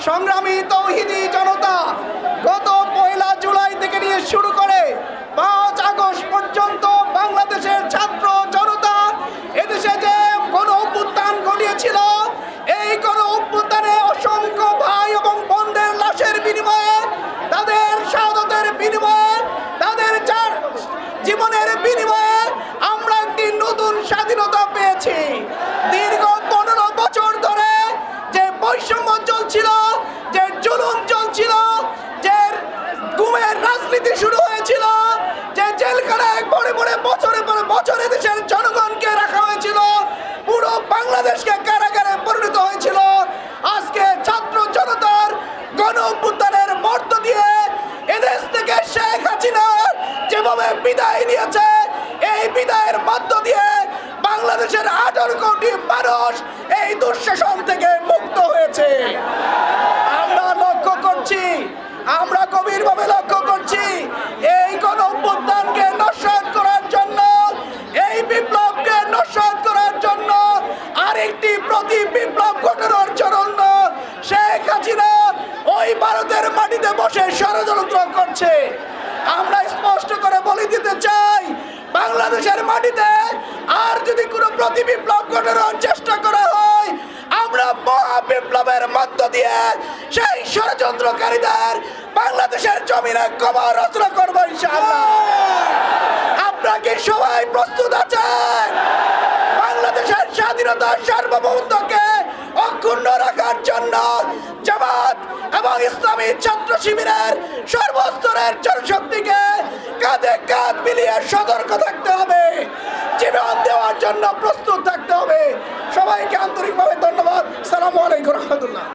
সংগ্রামী তৌহিদি জনতা গত রাজনীতি শুরু হয়েছিল। যে জেলখানায় পড়ে পড়ে বছরে পরে বছরে দেশের জনগণকে রাখা হয়েছিল। পুরো বাংলাদেশকে কারাগারে পরিণত হয়েছিল। আজকে ছাত্র জনতার গণ অভ্যুত্থানের মর্ত দিয়ে এদেশ থেকে শেখ হাসিনা যেভাবে বিদায় নিয়েছে, এই বিদায়ের মধ্য দিয়ে বাংলাদেশের আঠারো কোটি মানুষ এই দুঃশাসন থেকে মুক্ত হয়েছে। আমরা লক্ষ্য করছি, আমরা গভীরভাবে লক্ষ্য প্রতি বিপ্লব ঘটানোর জন্য শেখ হাসিনা ওই ভারতের মাটিতে বসে ষড়যন্ত্র করছে। আমরা স্পষ্ট করে বলে দিতে চাই, বাংলাদেশের মাটিতে আর যদি কোনো প্রতি বিপ্লব ঘটানোর চেষ্টা করা হয়, আমরা মহা বিপ্লবের মধ্য দিয়ে সেই ষড়যন্ত্রকারীদের বাংলাদেশের জমিনে কবর রচনা করব ইনশাআল্লাহ। আপনাকে সবাই প্রস্তুত আছেন বাংলাদেশের স্বাধীনতা সার্বভৌমত্বকে অক্ষুণ্ণ রাখার জন্য জামাত এবং ইসলামী ছাত্র শিবিরের সর্বস্তরের জনশক্তিকে কাঁধে কাঁধ মিলিয়ে সতর্ক থাকতে হবে। জীবন দেওয়ার জন্য প্রস্তুত থাকতে হবে। সবাইকে আন্তরিকভাবে ধন্যবাদ। সালামু আলাইকুম রহমতুল্লাহ।